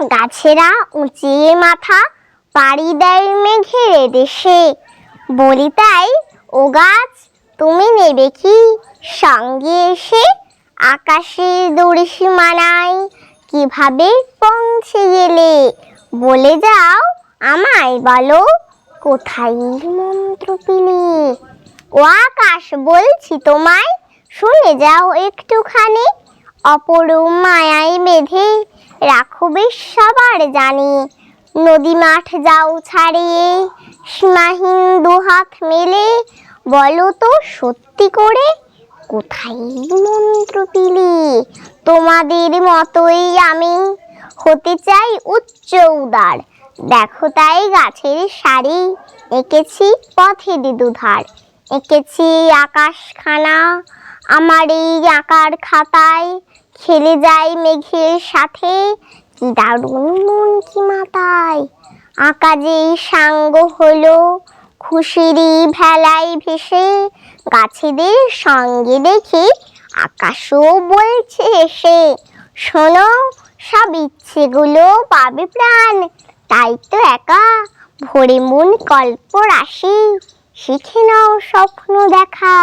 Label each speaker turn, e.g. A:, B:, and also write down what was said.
A: গাছেরা উঁচিয়ে মাথা, পাড়ি দেয় মেঘের দেশে। বলি তাই, ও গাছ, তুমি নেবে কি? সঙ্গে এসে আকাশের দড়ি সীমানায় কীভাবে পৌঁছে গেলে? বলে যাও আমায় বলো, কোথায় মন্ত্র পেলে? ও আকাশ, বলছি তোমায়, শুনে যাও একটুখানি, অপরূপ মায়ায় বেঁধে রাখো বেশ সবার জানি। নদী মাঠ যাও ছাড়িয়ে, সীমাহীন দুহাত মেলে, বলো তো সত্যি করে কোথায় মন্ত্র পিলি তোমাদের মতোই আমি হতে চাই উচ্চ উদার। দেখো তাই গাছের সারি, এঁকেছি পথের দুধার। এঁকেছি আকাশখানা, আমার এই আঁকার খাতায় খেলে যায় মেঘের সাথে। কি দারুণ মন কি মাতায় আঁকা যেই সাঙ্গ হলো খুশিরই ভেলায় ভেসে। গাছেদের সঙ্গে দেখি আকাশও বলছে এসে, শোনো, সব ইচ্ছেগুলো পাবে প্রাণ। তাই তো একা ভরে মন কল্প রাশি শিখে নাও স্বপ্ন দেখা।